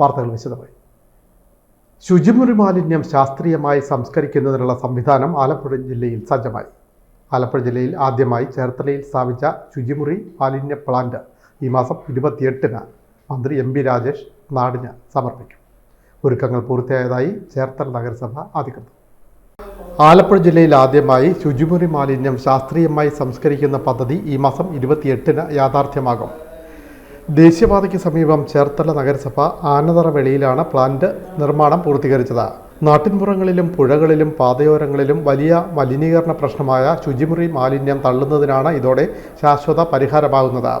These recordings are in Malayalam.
വാർത്തകൾ വിശദമായി. ശുചിമുറി മാലിന്യം ശാസ്ത്രീയമായി സംസ്കരിക്കുന്നതിനുള്ള സംവിധാനം ആലപ്പുഴ ജില്ലയിൽ സജ്ജമായി. ആലപ്പുഴ ജില്ലയിൽ ആദ്യമായി ചേർത്തലയിൽ സ്ഥാപിച്ച ശുചിമുറി മാലിന്യ പ്ലാന്റ് ഈ മാസം ഇരുപത്തിയെട്ടിന് മന്ത്രി എം പി രാജേഷ് നാടിന് സമർപ്പിക്കും. ഒരുക്കങ്ങൾ പൂർത്തിയായതായി ചേർത്തല നഗരസഭ അധികൃതർ. ആലപ്പുഴ ജില്ലയിൽ ആദ്യമായി ശുചിമുറി മാലിന്യം ശാസ്ത്രീയമായി സംസ്കരിക്കുന്ന പദ്ധതി ഈ മാസം ഇരുപത്തിയെട്ടിന് യാഥാർത്ഥ്യമാകും. ദേശീയപാതയ്ക്ക് സമീപം ചേർത്തല നഗരസഭ ആനതറ വെളിയിലാണ് പ്ലാന്റ് നിർമ്മാണം പൂർത്തീകരിച്ചത്. നാട്ടിൻപുറങ്ങളിലും പുഴകളിലും പാതയോരങ്ങളിലും വലിയ മലിനീകരണ പ്രശ്നമായ ശുചിമുറി മാലിന്യം തള്ളുന്നതിനാണ് ഇതോടെ ശാശ്വത പരിഹാരമാകുന്നത്.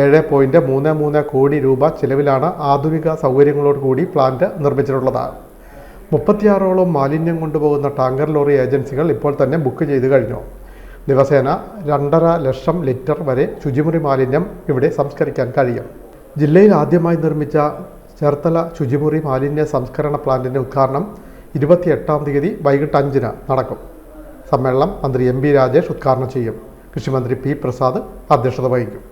ഏഴ് പോയിന്റ് മൂന്ന് മൂന്ന് കോടി രൂപ ചിലവിലാണ് ആധുനിക സൗകര്യങ്ങളോടുകൂടി പ്ലാന്റ് നിർമ്മിച്ചിട്ടുള്ളത്. മുപ്പത്തിയാറോളം മാലിന്യം കൊണ്ടുപോകുന്ന ടാങ്കർ ലോറി ഏജൻസികൾ ഇപ്പോൾ തന്നെ ബുക്ക് ചെയ്തു കഴിഞ്ഞു. ദിവസേന രണ്ടര ലക്ഷം ലിറ്റർ വരെ ശുചിമുറി മാലിന്യം ഇവിടെ സംസ്കരിക്കാൻ കഴിയും. ജില്ലയിൽ ആദ്യമായി നിർമ്മിച്ച ചേർത്തല ശുചിമുറി മാലിന്യ സംസ്കരണ പ്ലാന്റിന്റെ ഉദ്ഘാടനം ഇരുപത്തിയെട്ടാം തീയതി വൈകിട്ട് അഞ്ചിന് നടക്കും. സമ്മേളനം മന്ത്രി എം ബി രാജേഷ് ഉദ്ഘാടനം ചെയ്യും. കൃഷിമന്ത്രി പി പ്രസാദ് അധ്യക്ഷത വഹിക്കും.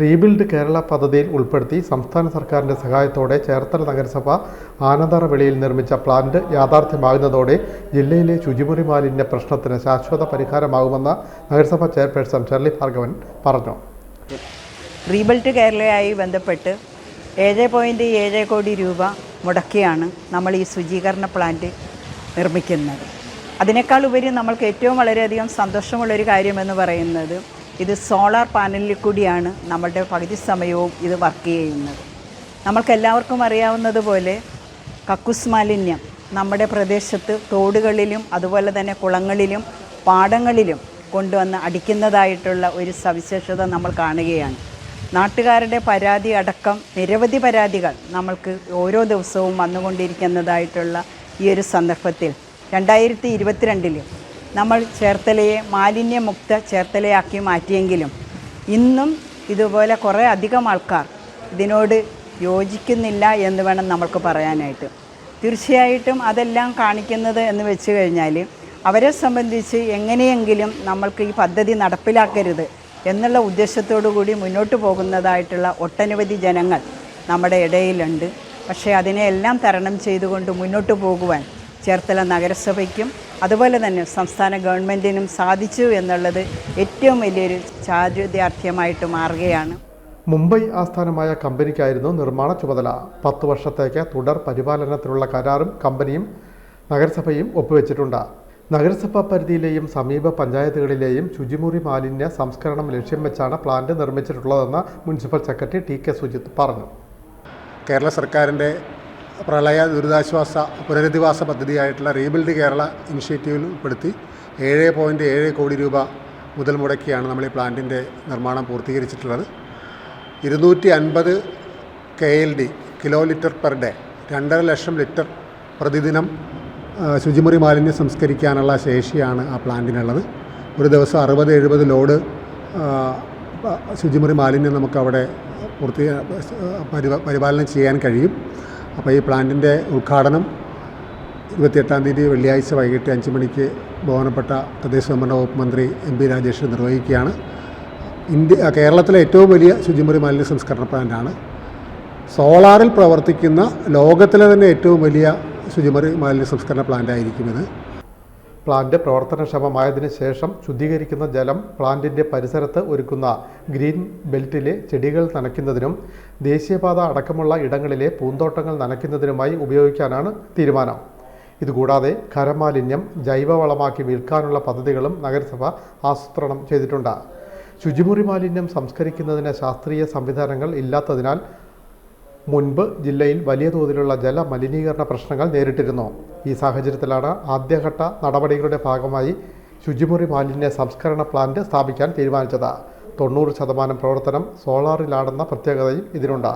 റീബിൽഡ് കേരള പദ്ധതിയിൽ ഉൾപ്പെടുത്തി സംസ്ഥാന സർക്കാരിന്റെ സഹായത്തോടെ ചേർത്തല നഗരസഭ ആനന്ദറ വെളിയിൽ നിർമ്മിച്ച പ്ലാന്റ് യാഥാർത്ഥ്യമാകുന്നതോടെ ജില്ലയിലെ ശുചിമുറി മാലിന്യ പ്രശ്നത്തിന് ശാശ്വത പരിഹാരമാകുമെന്ന് നഗരസഭ ചെയർപേഴ്സൺ ഷെർലി ഭാർഗവൻ പറഞ്ഞു. റീബിൽഡ് കേരളയായി ബന്ധപ്പെട്ട് ഏഴ് പോയിന്റ് ഏഴ് കോടി രൂപ മുടക്കിയാണ് നമ്മൾ ഈ ശുചീകരണ പ്ലാന്റ് നിർമ്മിക്കുന്നത്. അതിനേക്കാൾ ഉപരി നമ്മൾക്ക് ഏറ്റവും വളരെയധികം സന്തോഷമുള്ളൊരു കാര്യമെന്ന് പറയുന്നത് ഇത് സോളാർ പാനലിൽ കൂടിയാണ് നമ്മളുടെ പകുതി സമയവും ഇത് വർക്ക് ചെയ്യുന്നത്. നമ്മൾക്കെല്ലാവർക്കും അറിയാവുന്നതുപോലെ കക്കുസ് മാലിന്യം നമ്മുടെ പ്രദേശത്ത് തോടുകളിലും അതുപോലെ തന്നെ കുളങ്ങളിലും പാടങ്ങളിലും കൊണ്ടുവന്ന് അടിക്കുന്നതായിട്ടുള്ള ഒരു സവിശേഷത നമ്മൾ കാണുകയാണ്. നാട്ടുകാരുടെ പരാതി അടക്കം നിരവധി പരാതികൾ നമ്മൾക്ക് ഓരോ ദിവസവും വന്നുകൊണ്ടിരിക്കുന്നതായിട്ടുള്ള ഈ ഒരു സന്ദർഭത്തിൽ. രണ്ടായിരത്തി ഇരുപത്തിരണ്ടിൽ നമ്മൾ ചേർത്തലയെ മാലിന്യമുക്ത ചേർത്തലയാക്കി മാറ്റിയെങ്കിലും ഇന്നും ഇതുപോലെ കുറേ അധികം ആൾക്കാർ ഇതിനോട് യോജിക്കുന്നില്ല എന്ന് വേണം നമ്മൾക്ക് പറയാനായിട്ട്. തീർച്ചയായിട്ടും അതെല്ലാം കാണിക്കുന്നത് എന്ന് വെച്ച് കഴിഞ്ഞാൽ അവരെ സംബന്ധിച്ച് എങ്ങനെയെങ്കിലും നമ്മൾക്ക് ഈ പദ്ധതി നടപ്പിലാക്കരുത് എന്നുള്ള ഉദ്ദേശത്തോടു കൂടി മുന്നോട്ട് പോകുന്നതായിട്ടുള്ള ഒട്ടനവധി ജനങ്ങൾ നമ്മുടെ ഇടയിലുണ്ട്. പക്ഷേ അതിനെയെല്ലാം തരണം ചെയ്തുകൊണ്ട് മുന്നോട്ട് പോകുവാൻ ചേർത്തല നഗരസഭയ്ക്കും അതുപോലെ തന്നെ സംസ്ഥാന ഗവൺമെന്റിനും സാധിച്ചു എന്നുള്ളത് ഏറ്റവും വലിയൊരു ചാരുദ്യാർത്ഥ്യമായിട്ട് മാറുകയാണ്. മുംബൈ ആസ്ഥാനമായ കമ്പനിക്കായിരുന്നു നിർമ്മാണ ചുമതല. പത്ത് വർഷത്തേക്ക് തുടർ പരിപാലനത്തിനുള്ള കരാറും കമ്പനിയും നഗരസഭയും ഒപ്പുവെച്ചിട്ടുണ്ട്. നഗരസഭാ പരിധിയിലെയും സമീപ പഞ്ചായത്തുകളിലെയും ശുചിമുറി മാലിന്യ സംസ്കരണം ലക്ഷ്യം വെച്ചാണ് plant നിർമ്മിച്ചിട്ടുള്ളതെന്ന് municipal secretary T K Sujith പറഞ്ഞു. കേരള സർക്കാരിന്റെ പ്രളയ ദുരിതാശ്വാസ പുനരധിവാസ പദ്ധതിയായിട്ടുള്ള റീബിൽഡ് കേരള ഇനിഷ്യേറ്റീവിൽ ഉൾപ്പെടുത്തി ഏഴ് പോയിന്റ് ഏഴ് കോടി രൂപ മുതൽ മുടക്കിയാണ് നമ്മൾ ഈ പ്ലാന്റിന്റെ നിർമ്മാണം പൂർത്തീകരിച്ചിട്ടുള്ളത്. ഇരുന്നൂറ്റി അൻപത് K L D kilo litre per day രണ്ടര ലക്ഷം ലിറ്റർ പ്രതിദിനം ശുചിമുറി മാലിന്യം സംസ്കരിക്കാനുള്ള ശേഷിയാണ് ആ പ്ലാന്റിനുള്ളത്. ഒരു ദിവസം അറുപത് എഴുപത് ലോഡ് ശുചിമുറി മാലിന്യം നമുക്കവിടെ പൂർത്തി പരിപാ പരിപാലനം ചെയ്യാൻ കഴിയും. അപ്പോൾ ഈ പ്ലാന്റിന്റെ ഉദ്ഘാടനം ഇരുപത്തിയെട്ടാം തീയതി വെള്ളിയാഴ്ച വൈകിട്ട് അഞ്ച് മണിക്ക് ബഹുമാനപ്പെട്ട തദ്ദേശ സ്വയംഭരണ വകുപ്പ് മന്ത്രി എം പി രാജേഷ് നിർവഹിക്കുകയാണ്. ഇന്ത്യ കേരളത്തിലെ ഏറ്റവും വലിയ ശുചിമുറി മാലിന്യ സംസ്കരണ പ്ലാന്റാണ്. സോളാറിൽ പ്രവർത്തിക്കുന്ന ലോകത്തിലെ തന്നെ ഏറ്റവും വലിയ ശുചിമുറി മാലിന്യ സംസ്കരണ പ്ലാന്റായിരിക്കും ഇത്. പ്ലാന്റ് പ്രവർത്തനക്ഷമമായതിനു ശേഷം ശുദ്ധീകരിക്കുന്ന ജലം പ്ലാന്റിന്റെ പരിസരത്ത് ഒരുക്കുന്ന ഗ്രീൻ ബെൽറ്റിലെ ചെടികൾ നനയ്ക്കുന്നതിനും ദേശീയപാത അടക്കമുള്ള ഇടങ്ങളിലെ പൂന്തോട്ടങ്ങൾ നനയ്ക്കുന്നതിനുമായി ഉപയോഗിക്കാനാണ് തീരുമാനം. ഇതുകൂടാതെ ഖരമാലിന്യം ജൈവവളമാക്കി വിൽക്കാനുള്ള പദ്ധതികളും നഗരസഭ ആസൂത്രണം ചെയ്തിട്ടുണ്ട്. ശുചിമുറി മാലിന്യം സംസ്കരിക്കുന്നതിന് ശാസ്ത്രീയ സംവിധാനങ്ങൾ ഇല്ലാത്തതിനാൽ മുൻപ് ജില്ലയിൽ വലിയ തോതിലുള്ള ജലമലിനീകരണ പ്രശ്നങ്ങൾ നേരിട്ടിരുന്നു. ഈ സാഹചര്യത്തിലാണ് ആദ്യഘട്ട നടപടികളുടെ ഭാഗമായി ശുചിമുറി മാലിന്യ സംസ്കരണ പ്ലാന്റ് സ്ഥാപിക്കാൻ തീരുമാനിച്ചത്. തൊണ്ണൂറ് ശതമാനം പ്രവർത്തനം സോളാറിലാണെന്ന പ്രത്യേകതയും ഇതിനുണ്ട്.